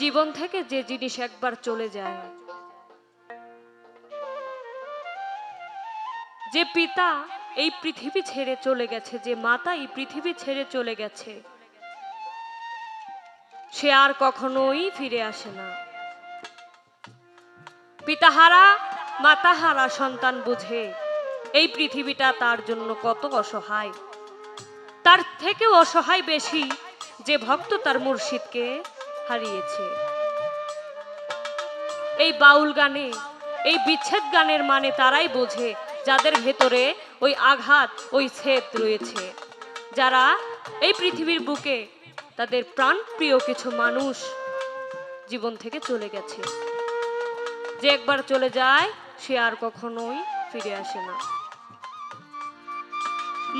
জীবন থেকে যে জিনিস একবার চলে যায়। যে পিতা এই পৃথিবী ছেড়ে চলে গেছে, যে মাতা এই পৃথিবী ছেড়ে চলে গেছে, সে আর কখনোই ফিরে আসে না। পিতাহারা, মাতাহারা সন্তান বুঝে, এই পৃথিবীটা তার জন্য কত অসহায়। তার থেকেও অসহায় বেশি যে ভক্ত তার মুর্শিদকে হারিয়েছে। এই বাউল গানে, এই বিচ্ছেদ গানের মানে তারাই বোঝে যাদের ভেতরে ওই আঘাত, ওই ছেদ রয়েছে। যারা এই পৃথিবীর বুকে তাদের প্রাণপ্রিয় কিছু মানুষ জীবন থেকে চলে গেছে। যে একবার চলে যায়, সে আর কখনোই ফিরে আসে না।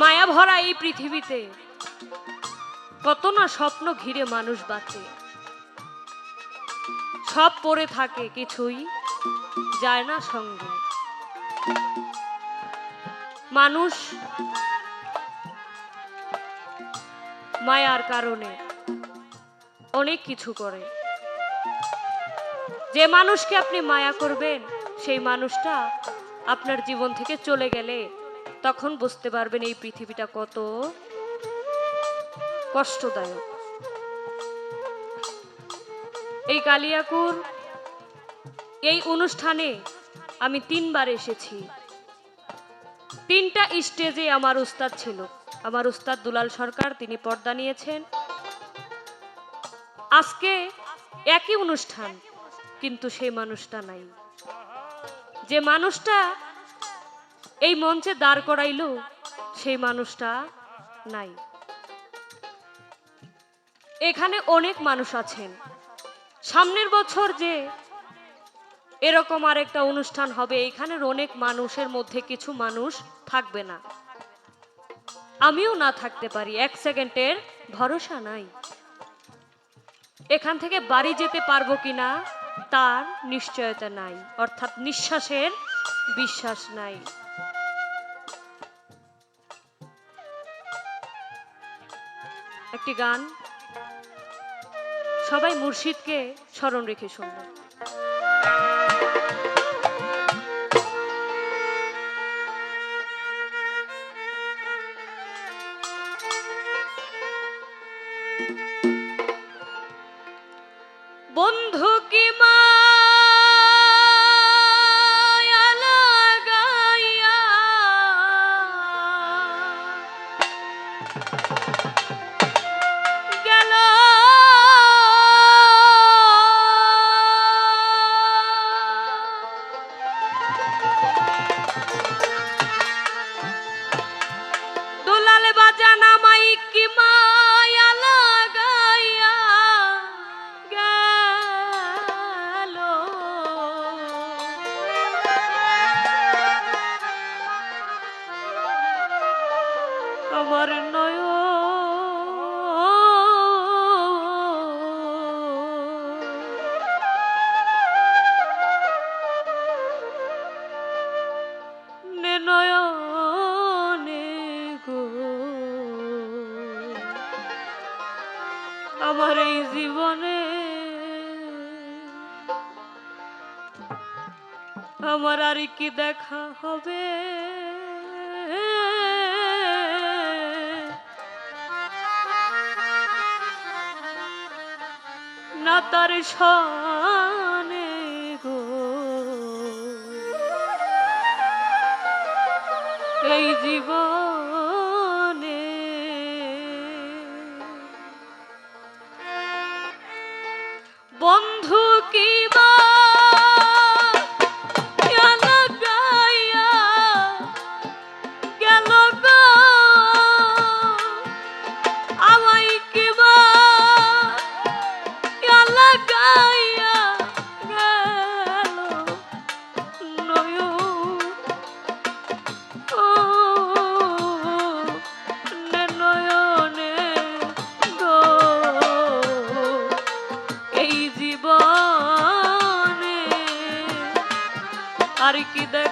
মায়া ভরা এই পৃথিবীতে কত না স্বপ্ন ঘিরে মানুষ বাঁচে। সব পড়ে থাকে কিছুই, যায় না সঙ্গে। মানুষ মায়ার কারণে অনেক কিছু করে। যে মানুষকে আপনি মায়া করবেন, সেই মানুষটা আপনার জীবন থেকে চলে গেলে তখন বুঝতে পারবেন এই পৃথিবীটা কত কষ্টদায়ক। এই কালিয়াকুর, এই অনুষ্ঠানে আমি তিনবার এসেছি। তিনটা স্টেজে আমার উস্তাদ ছিল। আমার উস্তাদ দুলাল সরকার, তিনি পর্দা নিয়েছেন। আজকে একই অনুষ্ঠান, কিন্তু সেই মানুষটা নাই। যে মানুষটা এই মঞ্চে দাঁড় করাইলো, সেই মানুষটা নাই। এখানে অনেক মানুষ আছেন। সামনের বছর যে এরকম আর একটা অনুষ্ঠান হবে, এখানের অনেক মানুষের মধ্যে কিছু মানুষ থাকবে না। আমিও না থাকতে পারি, এক সেকেন্ডের ভরসা নাই। এখান থেকে বাড়ি যেতে পারব কিনা, তার নিশ্চয়তা নাই, অর্থাৎ নিঃশ্বাসের বিশ্বাস নাই। একটি গান সবাই মুর্শিদকে স্মরণ রেখে শুনবেন দুলাল নয়নে গো। আমার এই জীবনে আমার আর কি দেখা হবে? না তার সনে এই জীবনে আর কি দেখা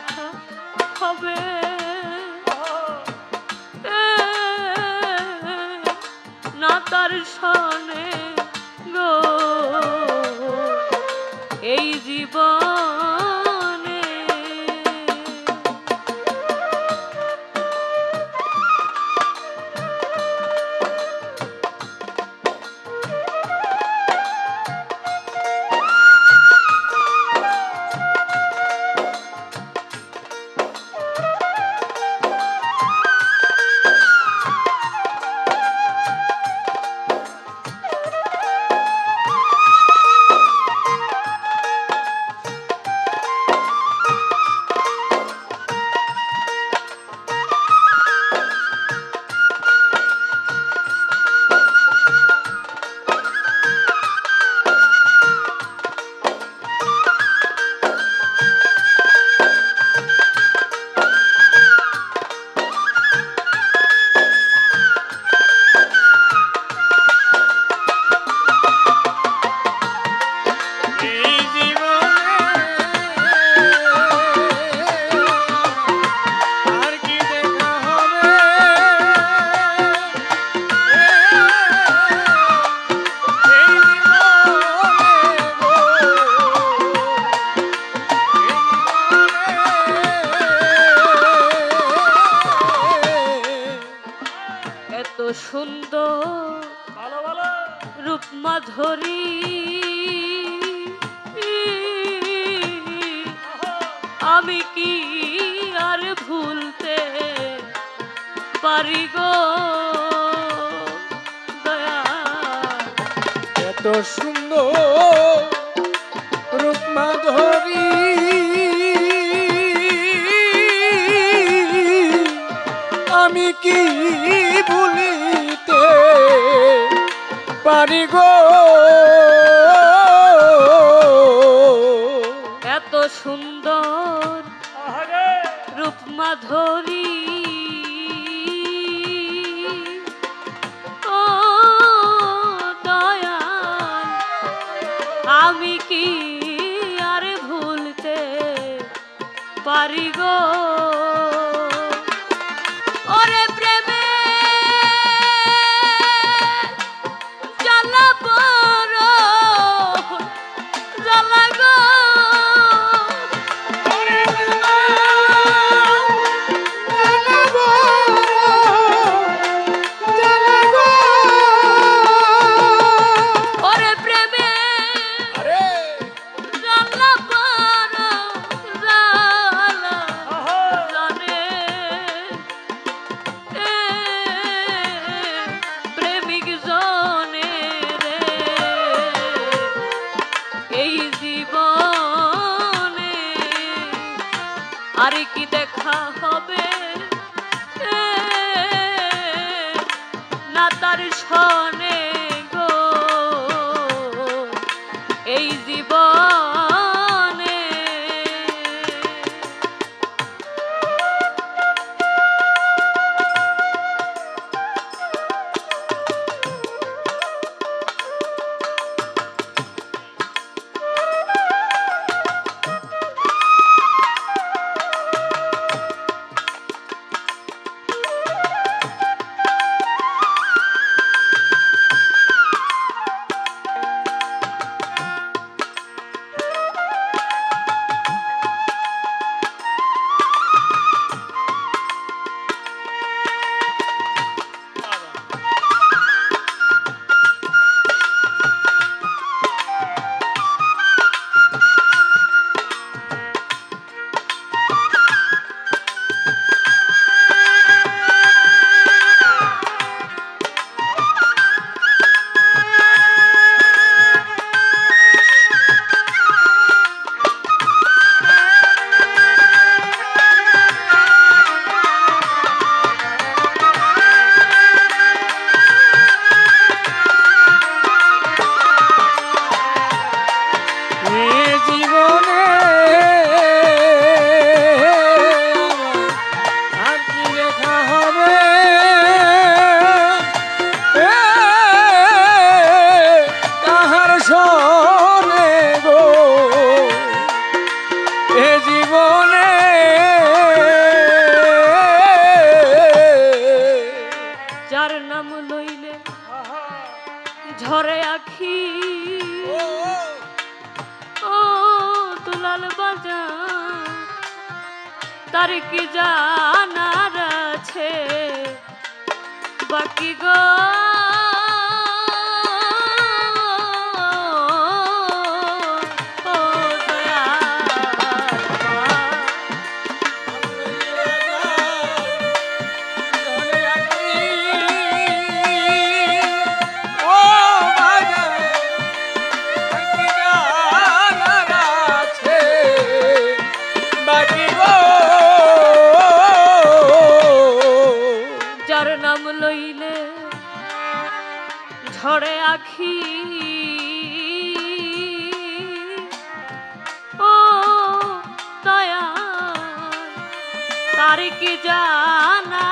এত সুন্দর রূপ মাধুরী আমি কি ভুলিতে পারি গো? পারি গো 아끼고. আর কি জানা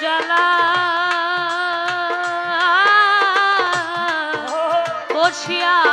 জ্বালা বসিয়া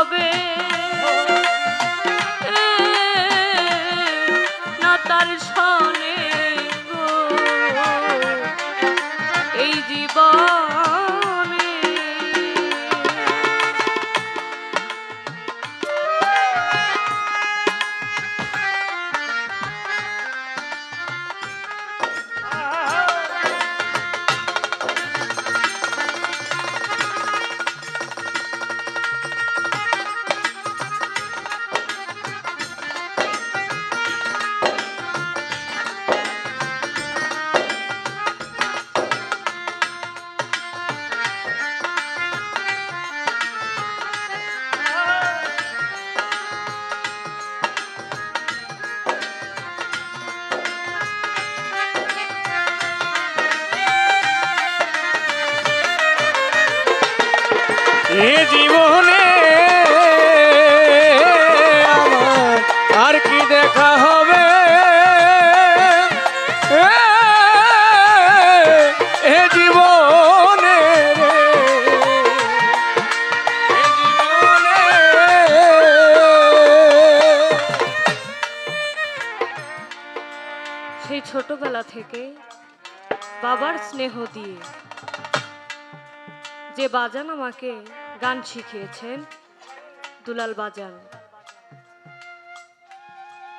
হবে। জীবনে আর কি দেখা হবে? এ, সেই ছোটবেলা থেকে বাবার স্নেহ দিয়ে যে বাজান আমাকে গান শিখিয়েছেন দুলাল বাজান।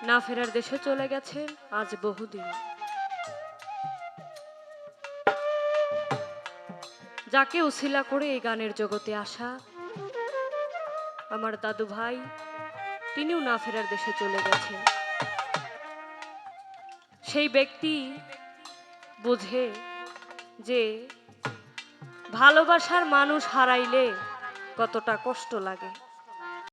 না ফেরার দেশে চলে গেছেন আজ বহুদিন। যাকে উসিলা করে এই গানের জগতে আসা, আমার দাদু ভাই, তিনিও না ফেরার দেশে চলে গেছেন। সেই ব্যক্তি বোঝে যে ভালোবাসার মানুষ হারাইলে কতটা কষ্ট লাগে।